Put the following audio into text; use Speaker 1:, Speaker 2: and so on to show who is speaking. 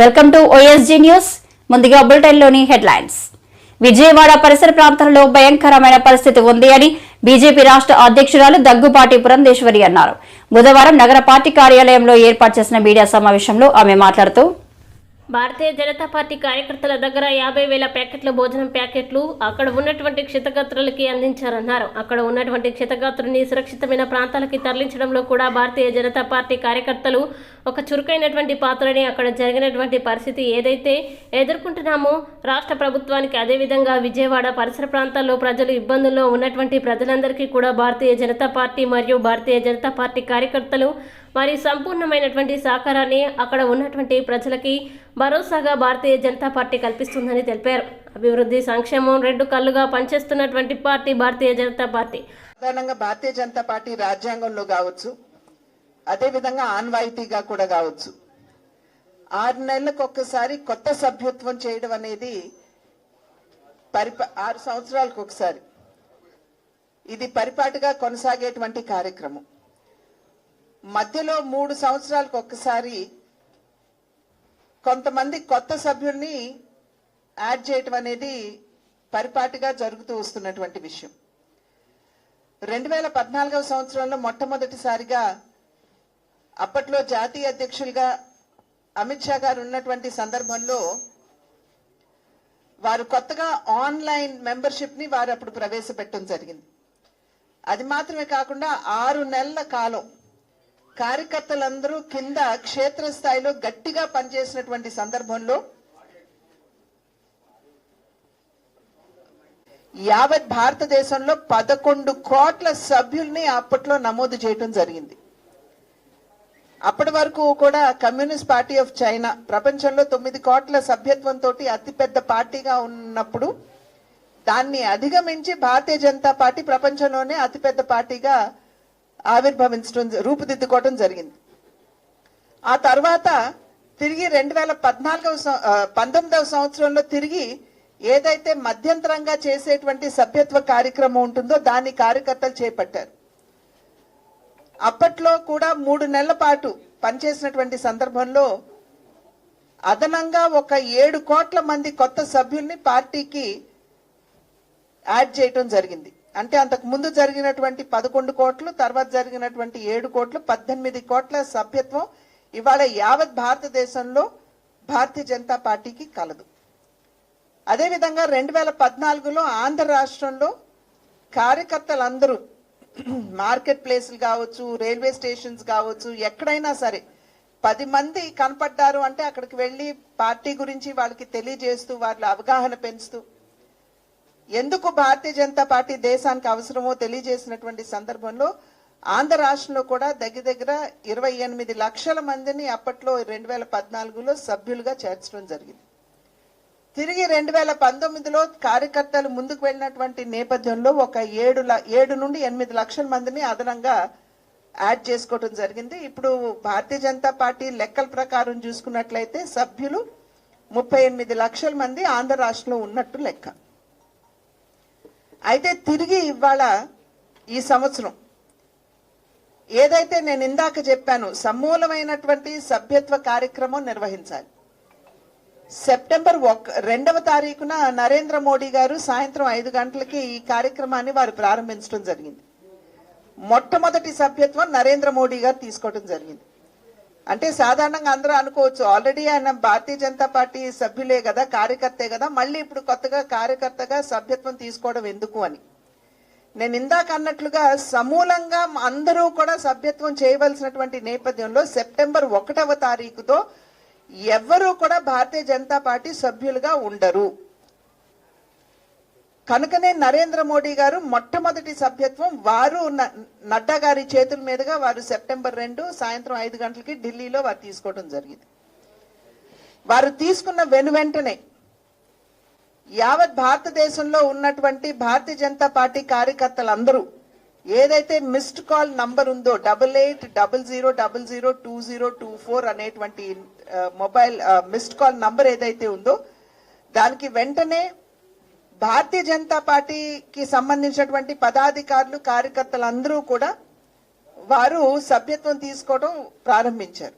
Speaker 1: Welcome to OSG news ముందుగా బులెటిన్లోని headlines. Vijayawada పరిసర ప్రాంతాలలో భయంకరమైన పరిస్థితి ఉంది అని బీజేపీ రాష్ట్ర అధ్యక్షురాలు దగ్గుపాటి పురంధేశ్వరి అన్నారు. బుధవారం నగర పార్టీ కార్యాలయంలో ఏర్పాటు చేసిన మీడియా సమావేశంలో ఆమె మాట్లాడుతూ
Speaker 2: భారతీయ జనతా పార్టీ కార్యకర్తల దగ్గర యాభై వేల ప్యాకెట్ల భోజనం ప్యాకెట్లు అక్కడ ఉన్నటువంటి క్షితగాత్రులకి అందించారన్నారు. అక్కడ ఉన్నటువంటి క్షితగాత్రుని సురక్షితమైన ప్రాంతాలకి తరలించడంలో కూడా భారతీయ జనతా పార్టీ కార్యకర్తలు ఒక చురుకైనటువంటి పాత్రని అక్కడ జరిగినటువంటి పరిస్థితి ఏదైతే ఎదుర్కొంటున్నామో రాష్ట్ర ప్రభుత్వానికి అదేవిధంగా విజయవాడ పరిసర ప్రాంతాల్లో ప్రజలు ఇబ్బందుల్లో ఉన్నటువంటి ప్రజలందరికీ కూడా భారతీయ జనతా పార్టీ మరియు భారతీయ జనతా పార్టీ కార్యకర్తలు మరి సంపూర్ణమైనటువంటి సహకారాన్ని అక్కడ ఉన్నటువంటి ప్రజలకి భరోసాగా భారతీయ జనతా పార్టీ కల్పిస్తుందని తెలిపారు. అభివృద్ధి సంక్షేమం రెండు కళ్ళుగా పనిచేస్తున్నటువంటి పార్టీ భారతీయ జనతా పార్టీ.
Speaker 3: సాధారణంగా భారతీయ జనతా పార్టీ రాజ్యాంగంలో కావచ్చు అదేవిధంగా ఆన్వాయితీగా కూడా కావచ్చు. ఆరు నెలలకు ఒక్కసారి కొత్త సభ్యత్వం చేయడం అనేది పరిప ఆరు సంవత్సరాలకు ఒకసారి. ఇది పరిపాటిగా కొనసాగేటువంటి కార్యక్రమం. మధ్యలో మూడు సంవత్సరాలకు ఒక్కసారి కొంతమంది కొత్త సభ్యుల్ని యాడ్ చేయటం అనేది పరిపాటిగా జరుగుతూ వస్తున్నటువంటి విషయం. రెండు వేల పద్నాలుగవ సంవత్సరంలో మొట్టమొదటిసారిగా అప్పట్లో జాతీయ అధ్యక్షులుగా అమిత్ షా గారు ఉన్నటువంటి సందర్భంలో వారు కొత్తగా ఆన్లైన్ మెంబర్షిప్ని వారు అప్పుడు ప్రవేశపెట్టడం జరిగింది. అది మాత్రమే కాకుండా ఆరు నెలల కాలం కార్యకర్తలందరూ కింద క్షేత్రస్థాయిలో గట్టిగా పనిచేసినటువంటి సందర్భంలో యావత్ భారతదేశంలో పదకొండు కోట్ల సభ్యుల్ని అప్పట్లో నమోదు చేయడం జరిగింది. అప్పటి వరకు కూడా కమ్యూనిస్ట్ పార్టీ ఆఫ్ చైనా ప్రపంచంలో తొమ్మిది కోట్ల సభ్యత్వంతో అతిపెద్ద పార్టీగా ఉన్నప్పుడు దాన్ని అధిగమించి భారతీయ జనతా పార్టీ ప్రపంచంలోనే అతిపెద్ద పార్టీగా ఆవిర్భవించడం రూపుదిద్దుకోవడం జరిగింది. ఆ తర్వాత తిరిగి రెండు వేల పద్నాలుగవ సం- పంతొమ్మిదవ సంవత్సరంలో తిరిగి ఏదైతే మధ్యంతరంగా చేసేటువంటి సభ్యత్వ కార్యక్రమం ఉంటుందో దాన్ని కార్యకర్తలు చేపట్టారు. అప్పట్లో కూడా మూడు నెలల పాటు పనిచేసినటువంటి సందర్భంలో అదనంగా ఒక ఏడు కోట్ల మంది కొత్త సభ్యుల్ని పార్టీకి యాడ్ చేయటం జరిగింది. అంటే అంతకు ముందు జరిగినటువంటి పదకొండు కోట్లు తర్వాత జరిగినటువంటి ఏడు కోట్లు పద్దెనిమిది కోట్ల సభ్యత్వం ఇవాళ యావత్ భారతదేశంలో భారతీయ జనతా పార్టీకి కలదు. అదేవిధంగా రెండు వేల పద్నాలుగులో ఆంధ్ర రాష్ట్రంలో కార్యకర్తలందరూ మార్కెట్ ప్లేస్లు కావచ్చు రైల్వే స్టేషన్స్ కావచ్చు ఎక్కడైనా సరే పది మంది కనపడ్డారు అంటే అక్కడికి వెళ్ళి పార్టీ గురించి వాళ్ళకి తెలియజేస్తూ వాళ్ళ అవగాహన పెంచుతూ ఎందుకు భారతీయ జనతా పార్టీ దేశానికి అవసరమో తెలియజేసినటువంటి సందర్భంలో ఆంధ్ర రాష్ట్రంలో కూడా దగ్గర దగ్గర ఇరవై ఎనిమిది లక్షల మందిని అప్పట్లో రెండు వేల పద్నాలుగులో సభ్యులుగా చేర్చడం జరిగింది. తిరిగి రెండు వేల పంతొమ్మిదిలో కార్యకర్తలు ముందుకు వెళ్ళినటువంటి నేపథ్యంలో ఒక ఏడు ఏడు నుండి ఎనిమిది లక్షల మందిని అదనంగా యాడ్ చేసుకోవడం జరిగింది. ఇప్పుడు భారతీయ జనతా పార్టీ లెక్కల ప్రకారం చూసుకున్నట్లయితే సభ్యులు ముప్పై ఎనిమిది లక్షల మంది ఆంధ్ర రాష్ట్రంలో ఉన్నట్టు లెక్క. అయితే తిరిగి ఇవాళ ఈ సంవత్సరం ఏదైతే నేను ఇందాక చెప్పాను సమూలమైనటువంటి సభ్యత్వ కార్యక్రమం నిర్వహించాలి. సెప్టెంబర్ ఒక రెండవ తారీఖున నరేంద్ర మోడీ గారు సాయంత్రం ఐదు గంటలకి ఈ కార్యక్రమాన్ని వారు ప్రారంభించడం జరిగింది. మొట్టమొదటి సభ్యత్వం నరేంద్ర మోడీ గారు తీసుకోవడం జరిగింది. అంటే సాధారణంగా అందరూ అనుకోవచ్చు ఆల్రెడీ ఆయన భారతీయ జనతా పార్టీ సభ్యులే కదా కార్యకర్తే కదా మళ్ళీ ఇప్పుడు కొత్తగా కార్యకర్తగా సభ్యత్వం తీసుకోవడం ఎందుకు అని. నేను ఇందాక అన్నట్లుగా సమూలంగా అందరూ కూడా సభ్యత్వం చేయవలసినటువంటి నేపథ్యంలో సెప్టెంబర్ ఒకటవ తారీఖుతో ఎవ్వరూ కూడా భారతీయ జనతా పార్టీ సభ్యులుగా ఉండరు. కనుకనే నరేంద్ర మోడీ గారు మొట్టమొదటి సభ్యత్వం వారు న- నడ్డా గారి చేతుల మీదుగా వారు సెప్టెంబర్ రెండు సాయంత్రం ఐదు గంటలకి ఢిల్లీలో వారు తీసుకోవడం జరిగింది. వారు తీసుకున్న వెను వెంటనే యావత్ భారతదేశంలో ఉన్నటువంటి భారతీయ జనతా పార్టీ కార్యకర్తలందరూ ఏదైతే మిస్డ్ కాల్ నంబర్ ఉందో double eight double zero double zero two zero two four అనేటువంటి మొబైల్ మిస్డ్ కాల్ నంబర్ ఏదైతే ఉందో దానికి వెంటనే భారతీయ జనతా పార్టీకి సంబంధించినటువంటి పదాధికారులు కార్యకర్తలు అందరూ కూడా వారు సభ్యత్వం తీసుకోవడం ప్రారంభించారు.